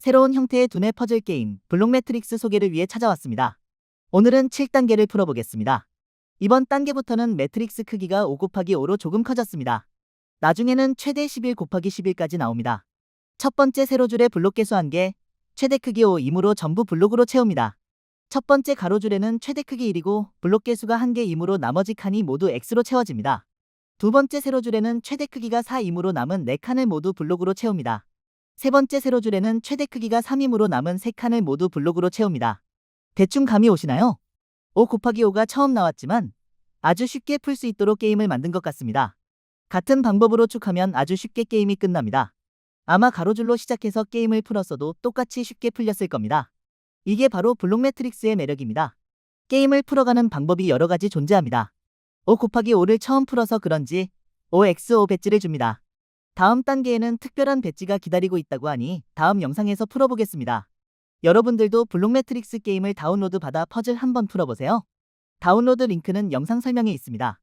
새로운 형태의 두뇌 퍼즐 게임 블록 매트릭스 소개를 위해 찾아왔습니다. 오늘은 7단계를 풀어보겠습니다. 이번 단계부터는 매트릭스 크기가 5 곱하기 5로 조금 커졌습니다. 나중에는 최대 11 곱하기 11까지 나옵니다. 첫 번째 세로 줄의 블록 개수 1개, 최대 크기 5이므로 전부 블록으로 채웁니다. 첫 번째 가로줄에는 최대 크기 1이고 블록 개수가 1개이므로 나머지 칸이 모두 X로 채워집니다. 두 번째 세로줄에는 최대 크기가 4이므로 남은 4칸을 모두 블록으로 채웁니다. 세 번째 세로줄에는 최대 크기가 3이므로 남은 3칸을 모두 블록으로 채웁니다. 대충 감이 오시나요? 5 곱하기 5가 처음 나왔지만 아주 쉽게 풀 수 있도록 게임을 만든 것 같습니다. 같은 방법으로 쭉 하면 아주 쉽게 게임이 끝납니다. 아마 가로줄로 시작해서 게임을 풀었어도 똑같이 쉽게 풀렸을 겁니다. 이게 바로 블록 매트릭스의 매력입니다. 게임을 풀어가는 방법이 여러 가지 존재합니다. 5 곱하기 5를 처음 풀어서 그런지 5x5 배지를 줍니다. 다음 단계에는 특별한 배지가 기다리고 있다고 하니 다음 영상에서 풀어보겠습니다. 여러분들도 블록 매트릭스 게임을 다운로드 받아 퍼즐 한번 풀어보세요. 다운로드 링크는 영상 설명에 있습니다.